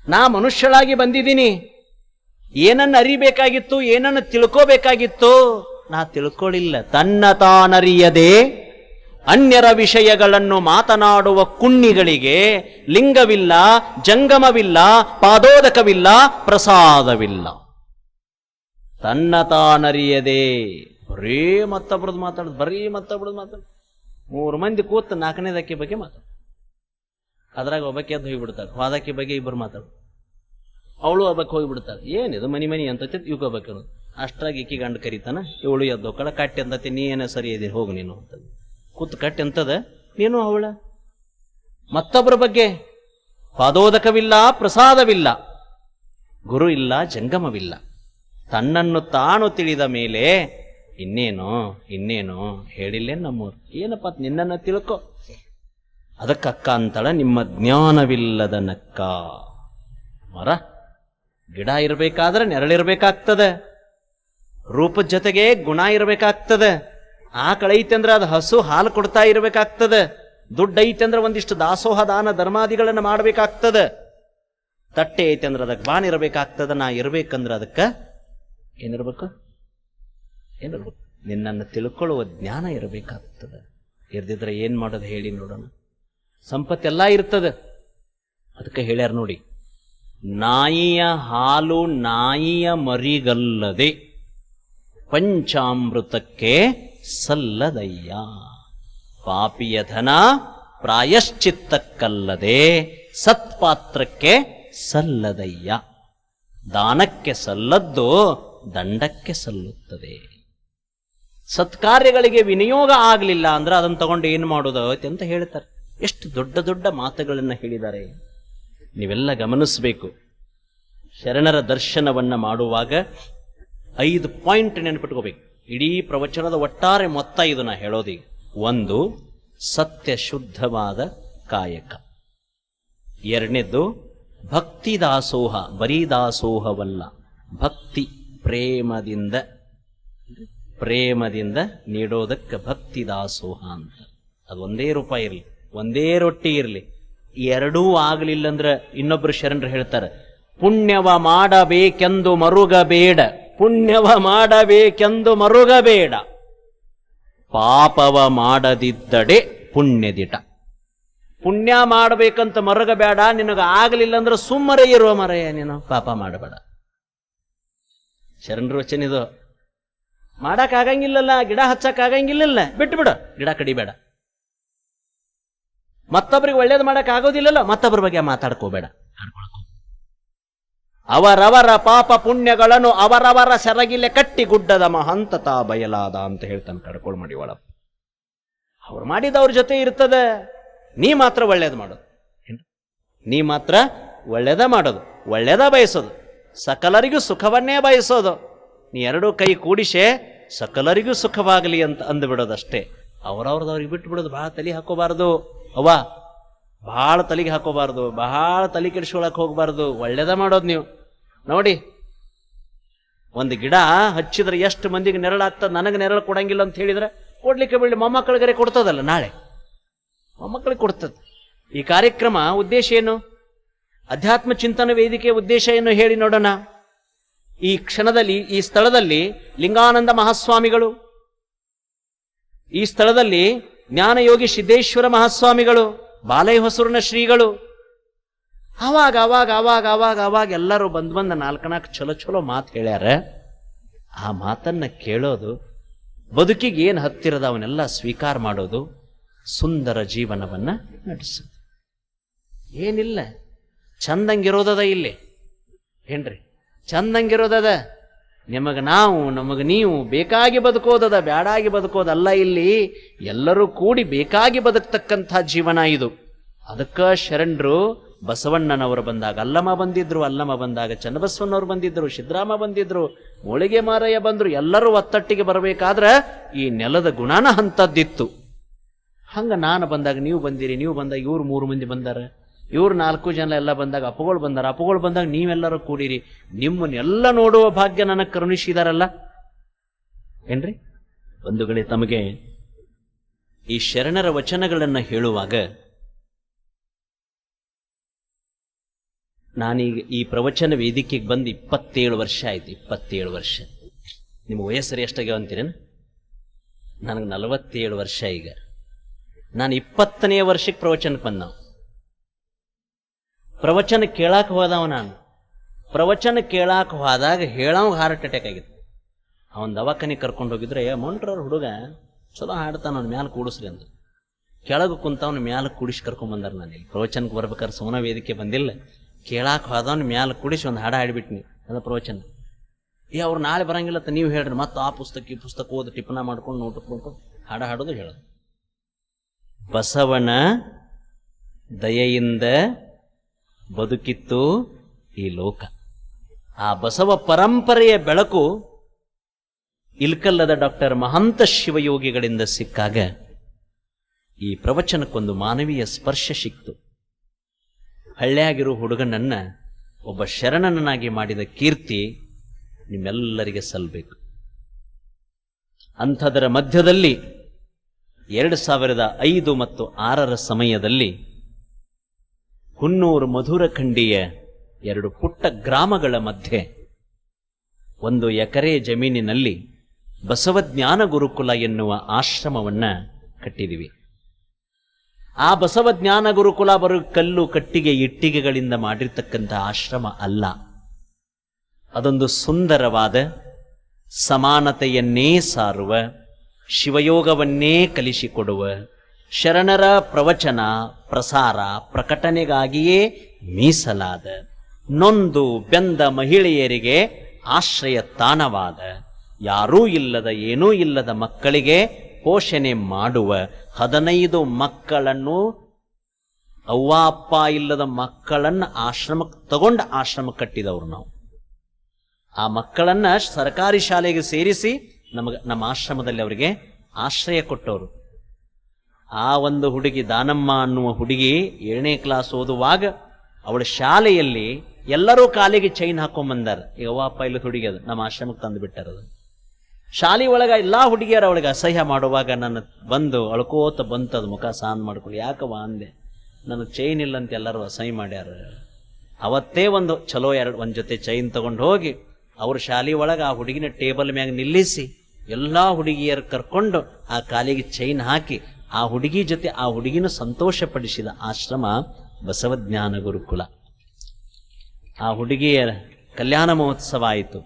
ನಾ ಮನುಷ್ಯಳಾಗಿ ಬಂದಿದ್ದೀನಿ. ಏನನ್ನ ಅರಿಬೇಕಾಗಿತ್ತು, ಏನನ್ನ ತಿಳ್ಕೋಬೇಕಾಗಿತ್ತು ನಾ ತಿಳ್ಕೊಳ್ಳಿಲ್ಲ ತನ್ನ ತಾನರಿಯದೆ ಅನ್ಯರ ವಿಷಯಗಳನ್ನು ಮಾತನಾಡುವ ಕುಣ್ಣಿಗಳಿಗೆ ಲಿಂಗವಿಲ್ಲ, ಜಂಗಮವಿಲ್ಲ, ಪಾದೋದಕವಿಲ್ಲ, ಪ್ರಸಾದವಿಲ್ಲ. ತನ್ನ ತಾನರಿಯದೆ. ಬರೀ ಮತ್ತೊಬ್ರದ್ದು ಮಾತಾಡೋದು, ಬರೀ ಮತ್ತೊಬ್ರದ್ದು ಮಾತಾಡೋದು. ಮೂರು ಮಂದಿ ಕೂತು ನಾಲ್ಕನೇದಕ್ಕೆ ಬಗ್ಗೆ ಮಾತಾಡ. ಅದ್ರಾಗ ಒಬ್ಬಕ್ಕೆ ಎದ್ದು ಹೋಗಿಬಿಡ್ತಾರೆ, ವಾದಕ್ಕೆ ಬಗ್ಗೆ ಇಬ್ಬರು ಮಾತಾಡು. ಅವಳು ಒಬ್ಬಕ್ಕೆ ಹೋಗಿಬಿಡ್ತಾಳೆ ಏನಿದು ಮನಿ ಮನಿ ಅಂತ ಇವ್ಕೋಬೇಕು ಅಷ್ಟ್ರಾಗಿ ಈಕಿ ಗಂಡು ಕರಿತಾನ, ಇವಳು ಎದ್ದು ಕಳ ಕಟ್ಟಿ ಅಂತತಿ ನೀ ಏನೇ ಸರಿ ಇದೀರಿ ಹೋಗು ನೀನು ಅಂತ. ಕೂತು ಕಟ್ಟಿ ಅಂತದ, ನೀನು ಅವಳ? ಮತ್ತೊಬ್ಬರ ಬಗ್ಗೆ, ಪಾದೋದಕವಿಲ್ಲ, ಪ್ರಸಾದವಿಲ್ಲ, ಗುರು ಇಲ್ಲ, ಜಂಗಮವಿಲ್ಲ. ತನ್ನನ್ನು ತಾನು ತಿಳಿದ ಮೇಲೆ, ಇನ್ನೇನು ಇನ್ನೇನು ಹೇಳಿಲ್ಲೇ ನಮ್ಮೂರು, ಏನಪ್ಪ ನಿನ್ನನ್ನು ತಿಳ್ಕೊ? ಅದಕ್ಕಕ್ಕ ಅಂತಳ, ನಿಮ್ಮ ಜ್ಞಾನವಿಲ್ಲದ ನಕ್ಕ, ಮರ, ಗಿಡ ಇರಬೇಕಾದ್ರೆ ನೆರಳಿರ್ಬೇಕಾಗ್ತದೆ. ರೂಪದ ಜೊತೆಗೆ ಗುಣ ಇರಬೇಕಾಗ್ತದೆ. ಆಕಳ ಐತೆ ಅಂದ್ರೆ ಅದು ಹಸು ಹಾಲು ಕೊಡ್ತಾ ಇರಬೇಕಾಗ್ತದೆ. ದುಡ್ಡು ಐತೆ ಅಂದ್ರೆ ಒಂದಿಷ್ಟು ದಾಸೋಹ ದಾನ ಧರ್ಮಾದಿಗಳನ್ನು ಮಾಡಬೇಕಾಗ್ತದೆ. ತಟ್ಟೆ ಐತೆ ಅಂದ್ರೆ ಅದಕ್ಕೆ ಬಾನ್ ಇರಬೇಕಾಗ್ತದೆ. ನಾ ಇರಬೇಕಂದ್ರೆ ಅದಕ್ಕೆ ಏನಿರ್ಬೇಕು? ಏನಿರ್ಬೇಕು? ನಿನ್ನನ್ನು ತಿಳ್ಕೊಳ್ಳುವ ಜ್ಞಾನ ಇರಬೇಕಾಗ್ತದೆ. ಇರ್ದಿದ್ರೆ ಏನ್ ಮಾಡೋದು ಹೇಳಿ ನೋಡೋಣ. ಸಂಪತ್ತೆಲ್ಲ ಇರ್ತದೆ. ಅದಕ್ಕೆ ಹೇಳ್ಯಾರ ನೋಡಿ, ನಾಯಿಯ ಹಾಲು ನಾಯಿಯ ಮರಿಗಲ್ಲದೆ. ಪಂಚಾಮೃತಕ್ಕೆ ಸಲ್ಲದಯ್ಯ. ಪಾಪಿಯ ಧನ ಪ್ರಾಯಶ್ಚಿತ್ತಕ್ಕಲ್ಲದೆ ಸತ್ಪಾತ್ರಕ್ಕೆ ಸಲ್ಲದಯ್ಯ. ದಾನಕ್ಕೆ ಸಲ್ಲದ್ದು ದಂಡಕ್ಕೆ ಸಲ್ಲುತ್ತದೆ. ಸತ್ಕಾರ್ಯಗಳಿಗೆ ವಿನಿಯೋಗ ಆಗಲಿಲ್ಲ ಅಂದ್ರೆ ಅದನ್ನು ತಗೊಂಡು ಏನು ಮಾಡೋದು ಅಂತ ಹೇಳ್ತಾರೆ. ಎಷ್ಟು ದೊಡ್ಡ ದೊಡ್ಡ ಮಾತುಗಳನ್ನು ಹೇಳಿದ್ದಾರೆ. ನೀವೆಲ್ಲ ಗಮನಿಸಬೇಕು. ಶರಣರ ದರ್ಶನವನ್ನು ಮಾಡುವಾಗ ಐದು ಪಾಯಿಂಟ್ ನೆನಪಿಟ್ಕೋಬೇಕು. ಇಡೀ ಪ್ರವಚನದ ಒಟ್ಟಾರೆ ಮೊತ್ತ ಇದು ನಾ ಹೇಳೋದೀಗ ಒಂದು ಸತ್ಯ ಶುದ್ಧವಾದ ಕಾಯಕ. ಎರಡನೇದ್ದು ಭಕ್ತಿ ದಾಸೋಹ ಬರೀ ದಾಸೋಹವಲ್ಲ. ಭಕ್ತಿ ಪ್ರೇಮದಿಂದ ಪ್ರೇಮದಿಂದ ನೀಡೋದಕ್ಕೆ ಭಕ್ತಿ ದಾಸೋಹ ಅಂತ. ಅದು ಒಂದೇ ರೂಪಾಯಿ ಇರಲಿ, ಒಂದೇ ರೊಟ್ಟಿ ಇರಲಿ. ಎರಡೂ ಆಗಲಿಲ್ಲ ಅಂದ್ರೆ ಇನ್ನೊಬ್ರು ಶರಣರು ಹೇಳ್ತಾರೆ, ಪುಣ್ಯವ ಮಾಡಬೇಕೆಂದು ಮರುಗಬೇಡ. ಪುಣ್ಯವ ಮಾಡಬೇಕೆಂದು ಮರುಗಬೇಡ. ಪಾಪವ ಮಾಡದಿದ್ದಡೆ ಪುಣ್ಯದಿಟ. ಪುಣ್ಯ ಮಾಡಬೇಕಂತ ಮರುಗಬೇಡ, ನಿನಗೆ ಆಗಲಿಲ್ಲ ಅಂದ್ರೆ ಸುಮ್ಮರೆ ಇರುವ ಮರೆಯ ನೀನು ಪಾಪ ಮಾಡಬೇಡ. ಶರಣರು ವಚನ ಇದು. ಮಾಡಕ್ ಆಗಂಗಿಲ್ಲಲ್ಲ ಗಿಡ ಹಚ್ಚಕ್ಕಾಗಂಗಿಲ್ಲಲ್ಲ ಬಿಟ್ಟು ಬಿಡು ಗಿಡ ಕಡಿಬೇಡ. ಮತ್ತೊಬ್ರಿಗೆ ಒಳ್ಳೇದು ಮಾಡಕ್ ಆಗೋದಿಲ್ಲಲ್ಲ ಮತ್ತೊಬ್ಬರ ಬಗ್ಗೆ ಮಾತಾಡ್ಕೋಬೇಡ. ಅವರವರ ಪಾಪ ಪುಣ್ಯಗಳನ್ನು ಅವರವರ ಸೆರಗಿಲೆ ಕಟ್ಟಿ ಗುಡ್ಡದ ಮಹಂತತ ಬಯಲಾದ ಅಂತ ಹೇಳ್ತಾನೆ ಕಡ್ಕೊಳ್ ಮಾಡಿ ಒಳ ಅವ್ರು ಮಾಡಿದವ್ರ ಜೊತೆ ಇರ್ತದೆ. ನೀ ಮಾತ್ರ ಒಳ್ಳೇದು ಮಾಡೋದು? ನೀ ಮಾತ್ರ ಒಳ್ಳೇದ ಮಾಡೋದು. ಒಳ್ಳೇದ ಬಯಸೋದು. ಸಕಲರಿಗೂ ಸುಖವನ್ನೇ ಬಯಸೋದು. ನೀ ಎರಡೂ ಕೈ ಕೂಡಿಸೆ, ಸಕಲರಿಗೂ ಸುಖವಾಗಲಿ ಅಂತ ಅಂದ್ಬಿಡೋದಷ್ಟೇ. ಅವ್ರವ್ರದವ್ರಿಗೆ ಬಿಟ್ಟು ಬಿಡೋದು ಭಾಳ ತಲೆ ಹಾಕೋಬಾರದು. ಅವ್ವ ಭಾಳ ತಲೆಗೆ ಹಾಕೋಬಾರ್ದು, ಬಹಳ ತಲೆ ಕೆಡಿಸ್ಕೊಳಕ್ ಹೋಗಬಾರ್ದು. ಒಳ್ಳೇದ ಮಾಡೋದು ನೀವು. ನೋಡಿ, ಒಂದು ಗಿಡ ಹಚ್ಚಿದ್ರೆ ಎಷ್ಟು ಮಂದಿಗೆ ನೆರಳಾಗ್ತದೆ, ನನಗೆ ನೆರಳು ಕೊಡಂಗಿಲ್ಲ ಅಂತ ಹೇಳಿದ್ರೆ ಕೊಡ್ಲಿಕ್ಕೆ ಬಿಡಲಿ ಮೊಮ್ಮಕ್ಕಳಿಗರೆ ಕೊಡ್ತದಲ್ಲ ನಾಳೆ. ಮೊಮ್ಮಕ್ಕಳಿಗೆ ಕೊಡ್ತದೆ. ಈ ಕಾರ್ಯಕ್ರಮ ಉದ್ದೇಶ ಏನು? ಅಧ್ಯಾತ್ಮ ಚಿಂತನ ವೇದಿಕೆಯ ಉದ್ದೇಶ ಏನು ಹೇಳಿ ನೋಡೋಣ. ಈ ಕ್ಷಣದಲ್ಲಿ, ಈ ಸ್ಥಳದಲ್ಲಿ ಲಿಂಗಾನಂದ ಮಹಾಸ್ವಾಮಿಗಳು, ಈ ಸ್ಥಳದಲ್ಲಿ ಜ್ಞಾನಯೋಗಿ ಸಿದ್ದೇಶ್ವರ ಮಹಾಸ್ವಾಮಿಗಳು ಬಾಲೈ ಹೊಸೂರಿನ ಶ್ರೀಗಳು. ಅವಾಗ ಅವಾಗ ಅವಾಗ ಅವಾಗ ಅವಾಗ ಎಲ್ಲರೂ ಬಂದು ಬಂದ ನಾಲ್ಕನಾಲ್ಕು ಚಲೋ ಚಲೋ ಮಾತು ಹೇಳ್ಯಾರ. ಆ ಮಾತನ್ನ ಕೇಳೋದು, ಬದುಕಿಗೆ ಏನು ಹತ್ತಿರದ ಅವನ್ನೆಲ್ಲ ಸ್ವೀಕಾರ ಮಾಡೋದು, ಸುಂದರ ಜೀವನವನ್ನ ನಡೆಸೋದು. ಏನಿಲ್ಲ, ಚಂದಂಗಿರೋದದ ಇಲ್ಲಿ. ಏನ್ರಿ? ಚಂದಂಗಿರೋದದ? ನಿಮಗೆ ನಾವು, ನಮಗೆ ನೀವು ಬೇಕಾಗಿ ಬದುಕೋದದ, ಬ್ಯಾಡಾಗಿ ಬದುಕೋದಲ್ಲ ಇಲ್ಲಿ. ಎಲ್ಲರೂ ಕೂಡಿ ಬೇಕಾಗಿ ಬದುಕ್ತಕ್ಕಂಥ ಜೀವನ ಇದು. ಅದಕ್ಕ ಶರಣರು ಬಸವಣ್ಣನವರು ಬಂದಾಗ, ಅಲ್ಲಮ್ಮ ಬಂದಿದ್ರು, ಅಲ್ಲಮ್ಮ ಬಂದಾಗ, ಚನ್ನಬಸವಣ್ಣವ್ರು ಬಂದಿದ್ರು, ಸಿದ್ದರಾಮ ಬಂದಿದ್ರು, ಮೂಳಿಗೆ ಮಾರಯ್ಯ ಬಂದ್ರು, ಎಲ್ಲರೂ ಒತ್ತಟ್ಟಿಗೆ ಬರಬೇಕಾದ್ರೆ ಈ ನೆಲದ ಗುಣನ ಹಂತದ್ದಿತ್ತು ಹಂಗ ನಾನು ಬಂದಾಗ ನೀವು ಬಂದಿರಿ, ನೀವು ಬಂದಾಗ ಇವ್ರು ಮೂರು ಮಂದಿ ಬಂದಾರ. ಇವ್ರು ನಾಲ್ಕು ಜನ ಎಲ್ಲ ಬಂದಾಗ ಅಪ್ಪಗಳು ಬಂದಾರ. ಅಪ್ಪಗಳು ಬಂದಾಗ ನೀವೆಲ್ಲರೂ ಕೂಡಿರಿ. ನಿಮ್ಮನ್ನೆಲ್ಲ ನೋಡುವ ಭಾಗ್ಯ ನನಗೆ ಕರುಣಿಸಿದಾರಲ್ಲ. ಏನ್ರಿ? ಬಂಧುಗಳೇ, ತಮಗೆ ಈ ಶರಣರ ವಚನಗಳನ್ನು ಹೇಳುವಾಗ ನಾನೀಗ ಈ ಪ್ರವಚನ ವೇದಿಕೆಗೆ ಬಂದು ಇಪ್ಪತ್ತೇಳು ವರ್ಷ ಆಯ್ತು. ಇಪ್ಪತ್ತೇಳು ವರ್ಷ. ನಿಮ್ಮ ವಯಸ್ಸರಿ ಎಷ್ಟಾಗ್ಯಾವ ಅಂತೀರೇನು? ನನಗೆ ನಲವತ್ತೇಳು ವರ್ಷ ಈಗ. ನಾನು ಇಪ್ಪತ್ತನೇ ವರ್ಷಕ್ಕೆ ಪ್ರವಚನಕ್ಕೆ ಬಂದವ. ಪ್ರವಚನ ಕೇಳಾಕ ಹೋದವ ನಾನು. ಪ್ರವಚನ ಕೇಳಾಕ ಹೋದಾಗ ಹೇಳವ ಹಾರ್ಟ್ ಅಟ್ಯಾಕ್ ಆಗಿತ್ತು. ಅವನ ದವಾಖಾನೆ ಕರ್ಕೊಂಡು ಹೋಗಿದ್ರೆ ಮೊಂಟ್ರವ್ರ ಹುಡುಗ, ಚಲೋ ಹಾಡ್ತಾನ, ಅವ್ನ ಮ್ಯಾಲ ಕೂಡಿಸ್ರಿ ಅಂತ ಕೆಳಗೆ ಕುಂತವನ ಮ್ಯಾಲ ಕೂಡಿಸಿ ಕರ್ಕೊಂಡ್ ಬಂದಾರ ನಾನು ಇಲ್ಲಿ. ಪ್ರವಚನಕ್ಕೆ ಬರ್ಬೇಕಾದ್ರೆ ಸೋನ ವೇದಿಕೆ ಬಂದಿಲ್ಲ. ಕೇಳಾಕ ಹೋದವನ ಮ್ಯಾಲ ಕೂಡಿಸಿ ಒಂದು ಹಾಡ ಹಾಡ್ಬಿಟ್ನಿ ಅದ ಪ್ರವಚನ. ಏ, ಅವ್ರು ನಾಳೆ ಬರಂಗಿಲ್ಲ ಅಂತ ನೀವು ಹೇಳ್ರಿ, ಮತ್ತೆ ಆ ಪುಸ್ತಕ ಈ ಪುಸ್ತಕ ಓದಿ ಟಿಪ್ಪಣ ಮಾಡ್ಕೊಂಡು ನೋಟ್ ಮಾಡ್ಕೊಂಡು ಹಾಡ ಹಾಡೋದು ಹೇಳೋದು. ಬಸವನ ದಯೆಯಿಂದ ಬದುಕಿತ್ತು ಈ ಲೋಕ. ಆ ಬಸವ ಪರಂಪರೆಯ ಬೆಳಕು ಇಲ್ಕಲ್ಲದ ಡಾಕ್ಟರ್ ಮಹಂತ ಶಿವಯೋಗಿಗಳಿಂದ ಸಿಕ್ಕಾಗ ಈ ಪ್ರವಚನಕ್ಕೊಂದು ಮಾನವೀಯ ಸ್ಪರ್ಶ ಸಿಕ್ತು. ಹಳ್ಳಿಯಾಗಿರೋ ಹುಡುಗನನ್ನ ಒಬ್ಬ ಶರಣನನ್ನಾಗಿ ಮಾಡಿದ ಕೀರ್ತಿ ನಿಮ್ಮೆಲ್ಲರಿಗೆ ಸಲ್ಲಬೇಕು ಅಂಥದರ ಮಧ್ಯದಲ್ಲಿ ಎರಡು ಸಾವಿರದ ಐದು ಮತ್ತು ಆರರ ಸಮಯದಲ್ಲಿ ಹುನ್ನೂರು ಮಧುರಖಂಡಿಯ ಎರಡು ಪುಟ್ಟ ಗ್ರಾಮಗಳ ಮಧ್ಯೆ ಒಂದು ಎಕರೆ ಜಮೀನಿನಲ್ಲಿ ಬಸವಜ್ಞಾನ ಗುರುಕುಲ ಎನ್ನುವ ಆಶ್ರಮವನ್ನ ಕಟ್ಟಿದಿವಿ. ಆ ಬಸವಜ್ಞಾನ ಗುರುಕುಲ ಬರು ಕಲ್ಲು ಕಟ್ಟಿಗೆ ಇಟ್ಟಿಗೆಗಳಿಂದ ಮಾಡಿರ್ತಕ್ಕಂಥ ಆಶ್ರಮ ಅಲ್ಲ. ಅದೊಂದು ಸುಂದರವಾದ ಸಮಾನತೆಯನ್ನೇ ಸಾರುವ ಶಿವಯೋಗವನ್ನೇ ಕಲಿಸಿಕೊಡುವ ಶರಣರ ಪ್ರವಚನ, ಪ್ರಸಾರ ಪ್ರಕಟಣೆಗಾಗಿಯೇ ಮೀಸಲಾದ. ನೊಂದು ಬೆಂದ ಮಹಿಳೆಯರಿಗೆ ಆಶ್ರಯ ತಾಣವಾದ. ಯಾರೂ ಇಲ್ಲದ ಏನೂ ಇಲ್ಲದ ಮಕ್ಕಳಿಗೆ ಪೋಷಣೆ ಮಾಡುವ. ಹದಿನೈದು ಮಕ್ಕಳನ್ನು, ಅವ್ವ, ಅಪ್ಪ ಇಲ್ಲದ ಮಕ್ಕಳನ್ನು ಆಶ್ರಮಕ್ಕೆ ತಗೊಂಡು ಆಶ್ರಮ ಕಟ್ಟಿದವರು ನಾವು. ಆ ಮಕ್ಕಳನ್ನ ಸರ್ಕಾರಿ ಶಾಲೆಗೆ ಸೇರಿಸಿ ನಮಗೆ, ನಮ್ಮ ಆಶ್ರಮದಲ್ಲಿ ಅವರಿಗೆ ಆಶ್ರಯ ಕೊಟ್ಟವರು. ಆ ಒಂದು ಹುಡುಗಿ ದಾನಮ್ಮ ಅನ್ನುವ ಹುಡುಗಿ ಏಳನೇ ಕ್ಲಾಸ್ ಓದುವಾಗ ಅವಳ ಶಾಲೆಯಲ್ಲಿ ಎಲ್ಲರೂ ಕಾಲಿಗೆ ಚೈನ್ ಹಾಕೊಂಡ್ ಈಗ ಅಪ್ಪ ಇಲ್ಲ ಹುಡುಗಿ ಅದು ನಮ್ಮ ಆಶ್ರಮಕ್ಕೆ ತಂದು ಬಿಟ್ಟಾರದು ಶಾಲೆ ಒಳಗೆ ಎಲ್ಲಾ ಹುಡುಗಿಯರು ಅವಳಿಗೆ ಅಸಹ್ಯ ಮಾಡುವಾಗ ನನ್ನ ಬಂದು ಅಳ್ಕೋತ ಬಂತದ ಮುಖ ಸಾನ್ ಮಾಡ್ಕೊಳ್ಳಿ ಯಾಕವ ಅಂದೆ. ನನಗೆ ಚೈನ್ ಇಲ್ಲ ಅಂತ ಎಲ್ಲರೂ ಅಸಹ್ಯ ಮಾಡ್ಯಾರ. ಅವತ್ತೇ ಒಂದು ಚಲೋ ಎರಡು, ಒಂದು ಜೊತೆ ಚೈನ್ ತಗೊಂಡು ಹೋಗಿ, ಅವ್ರ ಶಾಲೆ ಒಳಗೆ ಆ ಹುಡುಗಿನ ಟೇಬಲ್ ಮ್ಯಾಗ ನಿಲ್ಲಿಸಿ, ಎಲ್ಲಾ ಹುಡುಗಿಯರು ಕರ್ಕೊಂಡು ಆ ಕಾಲಿಗೆ ಚೈನ್ ಹಾಕಿ ಆ ಹುಡುಗಿ ಜೊತೆ ಆ ಹುಡುಗಿನ ಸಂತೋಷಪಡಿಸಿದ ಆಶ್ರಮ ಬಸವಜ್ಞಾನ ಗುರುಕುಲ. ಆ ಹುಡುಗಿಯ ಕಲ್ಯಾಣ ಮಹೋತ್ಸವ ಆಯಿತು.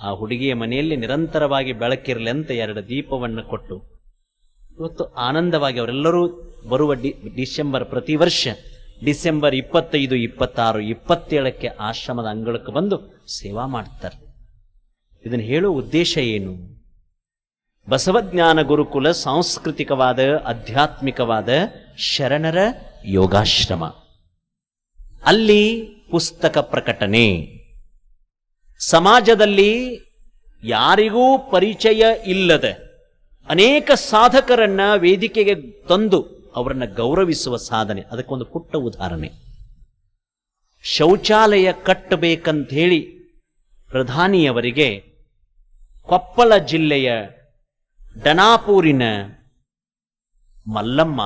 ಆ ಹುಡುಗಿಯ ಮನೆಯಲ್ಲಿ ನಿರಂತರವಾಗಿ ಬೆಳಕಿರಲಿ ಅಂತ ಎರಡು ದೀಪವನ್ನು ಕೊಟ್ಟು, ಇವತ್ತು ಆನಂದವಾಗಿ ಅವರೆಲ್ಲರೂ ಬರುವ ಡಿಸೆಂಬರ್ ಪ್ರತಿ ವರ್ಷ, ಡಿಸೆಂಬರ್ ಇಪ್ಪತ್ತೈದು, ಇಪ್ಪತ್ತಾರು, ಇಪ್ಪತ್ತೇಳಕ್ಕೆ ಆಶ್ರಮದ ಅಂಗಳಕ್ಕೆ ಬಂದು ಸೇವಾ ಮಾಡ್ತಾರೆ. ಇದನ್ನು ಹೇಳುವ ಉದ್ದೇಶ ಏನು? ಬಸವಜ್ಞಾನ ಗುರುಕುಲ ಸಾಂಸ್ಕೃತಿಕವಾದ, ಆಧ್ಯಾತ್ಮಿಕವಾದ ಶರಣರ ಯೋಗಾಶ್ರಮ. ಅಲ್ಲಿ ಪುಸ್ತಕ ಪ್ರಕಟಣೆ. ಸಮಾಜದಲ್ಲಿ ಯಾರಿಗೂ ಪರಿಚಯ ಇಲ್ಲದೆ ಅನೇಕ ಸಾಧಕರನ್ನ ವೇದಿಕೆಗೆ ತಂದು ಅವರನ್ನು ಗೌರವಿಸುವ ಸಾಧನೆ. ಅದಕ್ಕೊಂದು ಪುಟ್ಟ ಉದಾಹರಣೆ. ಶೌಚಾಲಯ ಕಟ್ಟಬೇಕಂತ ಹೇಳಿ ಪ್ರಧಾನಿಯವರಿಗೆ ಕೊಪ್ಪಳ ಜಿಲ್ಲೆಯ ಡನಾಪೂರಿನ ಮಲ್ಲಮ್ಮ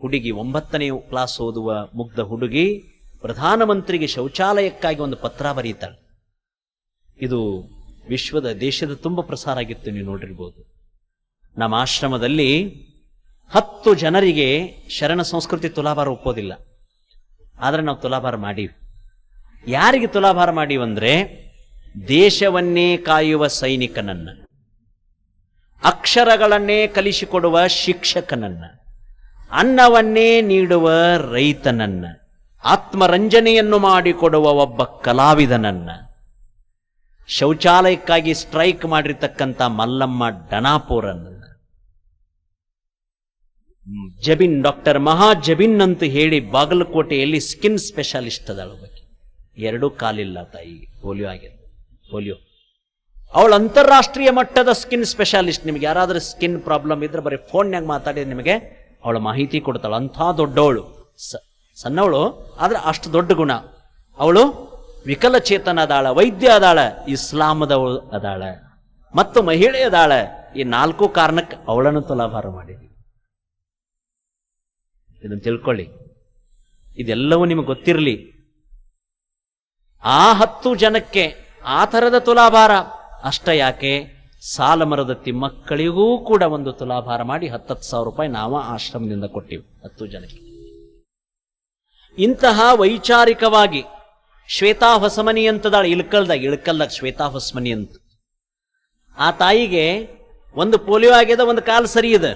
ಹುಡುಗಿ ಒಂಬತ್ತನೇ ಕ್ಲಾಸ್ ಓದುವ ಮುಗ್ಧ ಹುಡುಗಿ ಪ್ರಧಾನಮಂತ್ರಿಗೆ ಶೌಚಾಲಯಕ್ಕಾಗಿ ಒಂದು ಪತ್ರ ಬರೀತಾಳೆ ಇದು ವಿಶ್ವದ ದೇಶದ ತುಂಬ ಪ್ರಸಾರ ಆಗಿತ್ತು ನೀವು ನೋಡಿರ್ಬೋದು. ನಮ್ಮ ಆಶ್ರಮದಲ್ಲಿ ಹತ್ತು ಜನರಿಗೆ ಶರಣ ಸಂಸ್ಕೃತಿ ತುಲಾಭಾರ ಒಪ್ಪೋದಿಲ್ಲ. ಆದರೆ ನಾವು ತುಲಾಭಾರ ಮಾಡೀವಿ. ಯಾರಿಗೆ ತುಲಾಭಾರ ಮಾಡೀವಂದ್ರೆ ದೇಶವನ್ನೇ ಕಾಯುವ ಸೈನಿಕನನ್ನ ಅಕ್ಷರಗಳನ್ನೇ ಕಲಿಸಿಕೊಡುವ ಶಿಕ್ಷಕನನ್ನ, ಅನ್ನವನ್ನೇ ನೀಡುವ ರೈತನನ್ನ, ಆತ್ಮರಂಜನೆಯನ್ನು ಮಾಡಿಕೊಡುವ ಒಬ್ಬ ಕಲಾವಿದನನ್ನ, ಶೌಚಾಲಯಕ್ಕಾಗಿ ಸ್ಟ್ರೈಕ್ ಮಾಡಿರ್ತಕ್ಕಂಥ ಮಲ್ಲಮ್ಮ ಡನಾಪುರನ್ನ. ಜಬಿನ್ ಡಾಕ್ಟರ್ ಮಹಾ ಜಬಿನ್ ಅಂತ ಹೇಳಿ ಬಾಗಲಕೋಟೆಯಲ್ಲಿ ಸ್ಕಿನ್ ಸ್ಪೆಷಲಿಸ್ಟ್ ಅದಳ ಬಗ್ಗೆ ಎರಡೂ ಕಾಲಿಲ್ಲ ತಾಯಿ, ಪೋಲಿಯೋ ಆಗಿದೆ, ಪೋಲಿಯೋ. ಅವಳು ಅಂತಾರಾಷ್ಟ್ರೀಯ ಮಟ್ಟದ ಸ್ಕಿನ್ ಸ್ಪೆಷಾಲಿಸ್ಟ್ ನಿಮ್ಗೆ ಯಾರಾದರೂ ಸ್ಕಿನ್ ಪ್ರಾಬ್ಲಮ್ ಇದ್ರೆ ಬರೀ ಫೋನ್ಯಾಗ ಮಾತಾಡಿ ನಿಮಗೆ ಅವಳ ಮಾಹಿತಿ ಕೊಡ್ತಾಳೆ. ಅಂಥ ದೊಡ್ಡವಳು. ಸ, ಸಣ್ಣವಳು, ಆದರೆ ಅಷ್ಟು ದೊಡ್ಡ ಗುಣ. ಅವಳು ವಿಕಲಚೇತನ ಅದಾಳ ವೈದ್ಯ ಅದಾಳ ಇಸ್ಲಾಮದವಳು ಅದಾಳ. ಮತ್ತು ಮಹಿಳೆ ಅದಾಳ ಈ ನಾಲ್ಕು ಕಾರಣಕ್ಕೆ ಅವಳನ್ನು ತುಲಾಭಾರ ಮಾಡಿದ್ವಿ. ಇದನ್ನು ತಿಳ್ಕೊಳ್ಳಿ. ಇದೆಲ್ಲವೂ ನಿಮಗೆ ಗೊತ್ತಿರಲಿ. ಆ ಹತ್ತು ಜನಕ್ಕೆ ಆ ಥರದ ತುಲಾಭಾರ. ಅಷ್ಟ ಯಾಕೆ? ಸಾಲ ಮರದತ್ತಿ ಮಕ್ಕಳಿಗೂ ಕೂಡ ಒಂದು ತುಲಾಭಾರ ಮಾಡಿ ಹತ್ತತ್ತು ಸಾವಿರ ರೂಪಾಯಿ ನಾವ ಆಶ್ರಮದಿಂದ ಕೊಟ್ಟಿವಿ, ಹತ್ತು ಜನಕ್ಕೆ. ಇಂತಹ ವೈಚಾರಿಕವಾಗಿ ಶ್ವೇತಾ ಹೊಸಮನಿ ಅಂತದಾಳ, ಇಳ್ಕಲ್ದಾಗ ಇಳ್ಕಲ್ದಾಗ ಶ್ವೇತಾ ಹೊಸಮನಿ ಅಂತ. ಆ ತಾಯಿಗೆ ಒಂದು ಪೋಲಿಯೋ ಆಗ್ಯದ, ಒಂದು ಕಾಲು ಸರಿ ಇದೆ.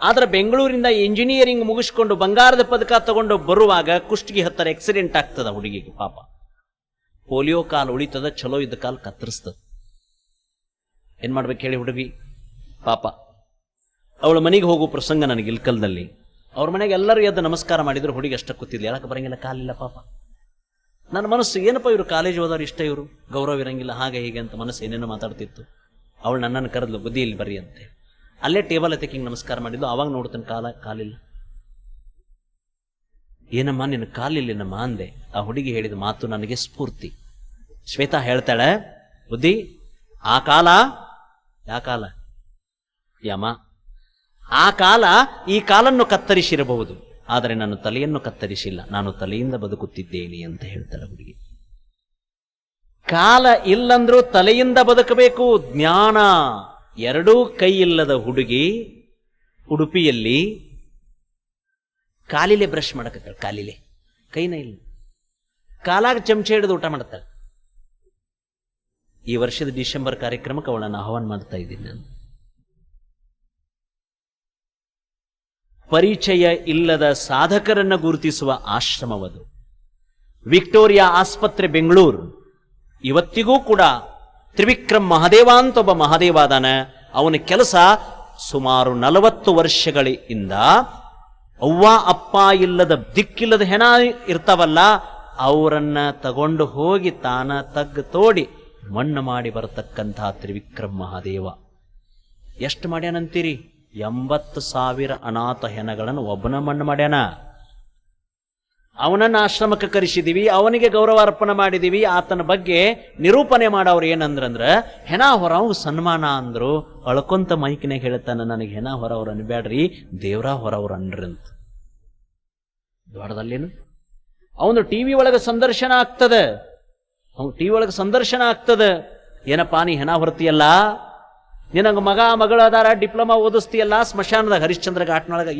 ಆದ್ರೆ ಬೆಂಗಳೂರಿಂದ ಇಂಜಿನಿಯರಿಂಗ್ ಮುಗಿಸ್ಕೊಂಡು ಬಂಗಾರದ ಪದಕ ತಗೊಂಡು ಬರುವಾಗ ಕುಷ್ಟಿಗೆ ಹತ್ತರ ಆಕ್ಸಿಡೆಂಟ್ ಆಗ್ತದ ಹುಡುಗಿಗೆ ಪಾಪ. ಪೋಲಿಯೋ ಕಾಲು ಉಳಿತದ ಚಲೋ ಇದ್ದ ಕಾಲು ಕತ್ತರಿಸ್ತದ. ಏನ್ ಮಾಡ್ಬೇಕು ಹೇಳಿ ಹುಡುಗಿ? ಪಾಪ. ಅವಳ ಮನೆಗೆ ಹೋಗೋ ಪ್ರಸಂಗ ನನಗೆ ಇಲ್ಕಲ್ದಲ್ಲಿ. ಅವ್ರ ಮನೆಗೆ ಎಲ್ಲರೂ ಎದ್ದು ನಮಸ್ಕಾರ ಮಾಡಿದ್ರು, ಹುಡುಗಿ ಅಷ್ಟ ಕೂತಿದ್ಲು. ಹೇಳಕ್ಕೆ ಬರಂಗಿಲ್ಲ, ಕಾಲಿಲ್ಲ ಪಾಪ. ನನ್ನ ಮನಸ್ಸು ಏನಪ್ಪ ಇವರು ಕಾಲೇಜ್ ಹೋದವ್ರು ಇಷ್ಟ ಇವರು? ಗೌರವ ಇರಂಗಿಲ್ಲ, ಹಾಗೆ ಹೀಗೆ ಅಂತ ಮನಸ್ಸು ಏನೇನೋ ಮಾತಾಡ್ತಿತ್ತು. ಅವಳು ನನ್ನನ್ನು ಕರೆದ್ಲು ಬುದ್ಧಿ ಇಲ್ಲಿ ಬರ್ರಿ ಅಂತೆ. ಅಲ್ಲೇ ಟೇಬಲ್ ಹತ್ತಕ್ಕೆ ಹಿಂಗೆ ನಮಸ್ಕಾರ ಮಾಡಿದ್ದು ಅವಾಗ ನೋಡ್ತಾನೆ ಕಾಲ, ಕಾಲಿಲ್ಲ. ಏನಮ್ಮ, ನಿನ್ನ ಕಾಲಿಲ್ಲನಮ್ಮ ಅಂದೆ ಆ ಹುಡುಗಿ ಹೇಳಿದ ಮಾತು ನನಗೆ ಸ್ಫೂರ್ತಿ. ಶ್ವೇತಾ ಹೇಳ್ತಾಳೆ, ಬುದ್ಧಿ, ಆ ಕಾಲ, ಯಾ ಕಾಲ? ಯಮ. ಆ ಕಾಲ ಈ ಕಾಲನ್ನು ಕತ್ತರಿಸಿರಬಹುದು, ಆದರೆ ನಾನು ತಲೆಯನ್ನು ಕತ್ತರಿಸಿಲ್ಲ, ನಾನು ತಲೆಯಿಂದ ಬದುಕುತ್ತಿದ್ದೇನೆ ಅಂತ ಹೇಳ್ತಾಳೆ ಹುಡುಗಿ. ಕಾಲ ಇಲ್ಲಂದ್ರೂ ತಲೆಯಿಂದ ಬದುಕಬೇಕು, ಜ್ಞಾನ ಎರಡೂ ಕೈ ಇಲ್ಲದ ಹುಡುಗಿ ಉಡುಪಿಯಲ್ಲಿ ಕಾಲಿಲೆ ಬ್ರಷ್ ಮಾಡಕತ್ತಾಳೆ, ಕಾಲಿಲೆ, ಕೈನ ಇಲ್ಲ. ಕಾಲಾಗ ಚಮಚೆ ಹಿಡಿದು ಊಟ ಮಾಡ್ತಾಳೆ ಈ ವರ್ಷದ ಡಿಸೆಂಬರ್ ಕಾರ್ಯಕ್ರಮಕ್ಕೆ ಅವಳನ್ನು ಆಹ್ವಾನ ಮಾಡ್ತಾ ಇದ್ದೀನಿ ನಾನು. ಪರಿಚಯ ಇಲ್ಲದ ಸಾಧಕರನ್ನು ಗುರುತಿಸುವ ಆಶ್ರಮವದು. ವಿಕ್ಟೋರಿಯಾ ಆಸ್ಪತ್ರೆ ಬೆಂಗಳೂರು. ಇವತ್ತಿಗೂ ಕೂಡ ತ್ರಿವಿಕ್ರಮ್ ಮಹಾದೇವ ಅಂತ ಒಬ್ಬ ಮಹಾದೇವ ಅದಾನ. ಅವನ ಕೆಲಸ ಸುಮಾರು ನಲವತ್ತು ವರ್ಷಗಳಿಂದ ಅವ್ವ, ಅಪ್ಪ ಇಲ್ಲದ ದಿಕ್ಕಿಲ್ಲದ ಹೆಣ ಇರ್ತಾವಲ್ಲ, ಅವರನ್ನ ತಗೊಂಡು ಹೋಗಿ ತಾನ ತಗ್ಗು ತೋಡಿ ಮಣ್ಣು ಮಾಡಿ ಬರತಕ್ಕಂತಹ ತ್ರಿವಿಕ್ರಮ ಮಹಾದೇವ. ಎಷ್ಟು ಮಾಡ್ಯಾನಂತೀರಿ? ಎಂಬತ್ತು ಸಾವಿರ ಅನಾಥ ಹೆಣಗಳನ್ನು ಒಬ್ಬನ ಮಣ್ಣು ಮಾಡ್ಯಾನ. ಅವನನ್ನು ಆಶ್ರಮಕ್ಕೆ ಕರೆಸಿದೀವಿ, ಅವನಿಗೆ ಗೌರವ ಅರ್ಪಣೆ ಮಾಡಿದೀವಿ, ಆತನ ಬಗ್ಗೆ ನಿರೂಪಣೆ ಮಾಡೋರು ಏನಂದ್ರಂದ್ರೆ, ಹೆಣ ಹೊರವು ಸನ್ಮಾನ ಅಂದ್ರು, ಅಳ್ಕೊಂತ ಮೈಕಿನಾಗ ಹೇಳ್ತಾನ, ನನಗೆ ಹೆಣ ಹೊರವ್ರು ಅನ್ಬ್ಯಾಡ್ರಿ, ದೇವ್ರ ಹೊರವ್ರು ಅನ್ರಿ ಅಂತ. ದೊಡ್ಡದಲ್ಲೇನು ಅವನು ಟಿವಿ ಒಳಗೆ ಸಂದರ್ಶನ ಆಗ್ತದೆ. ಅವ್ನು ಟಿ ಒಳಗೆ ಸಂದರ್ಶನ ಆಗ್ತದೆ. ಏನಪ್ಪ, ನೀ ಹೆಣ ಹೊರತಿಯಲ್ಲ? ನಿನಗ ಮಗ ಮಗಳ ಅದಾರ ಡಿಪ್ಲೊಮಾ ಓದಿಸ್ತೀಯಲ್ಲ? ಸ್ಮಶಾನದಾಗ ಹರಿಶ್ಚಂದ್ರ ಘಾಟ್ನೊಳಗೆ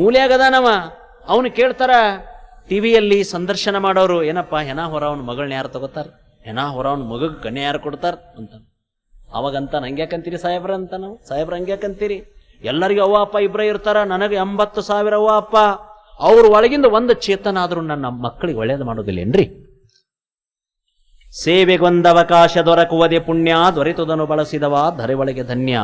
ಮೂಲೆ ಆಗದಾನವ ಅವನು ಕೇಳ್ತಾರ ಟಿವಿಯಲ್ಲಿ ಸಂದರ್ಶನ ಮಾಡೋರು, ಏನಪ್ಪ, ಹೆಣ ಹೊರ ಅವನ ಮಗಳನ್ನ ಯಾರು ತಗೋತಾರ? ಹೆಣ ಹೊರ ಅವನ ಮಗಗ್ ಕನ್ಯೆ ಯಾರು ಕೊಡ್ತಾರ? ಅಂತ ಅವಾಗಂತ ಹಂಗ್ಯಾಕಂತೀರಿ ಸಾಹೇಬ್ರ ಅಂತ ನಾವು ಸಾಹೇಬ್ರ ಹಂಗ್ಯಾಕಂತೀರಿ? ಎಲ್ಲರಿಗೂ ಅವ್ವ, ಅಪ್ಪ ಇಬ್ಬರೇ ಇರ್ತಾರ, ನನಗೆ ಎಂಬತ್ತು ಸಾವಿರ ಅವ್ವ, ಅಪ್ಪ. ಅವ್ರ ಒಳಗಿಂದ ಒಂದು ಚೇತನ ಆದರೂ ನನ್ನ ಮಕ್ಕಳಿಗೆ ಒಳ್ಳೇದು ಮಾಡೋದಿಲ್ಲೇನ್ರಿ? ಸೇವೆಗೊಂದವಕಾಶ ದೊರಕುವುದೇ ಪುಣ್ಯ ದೊರೆತುದನ್ನು ಬಳಸಿದವ ಧರೆ ಒಳಗೆ ಧನ್ಯ.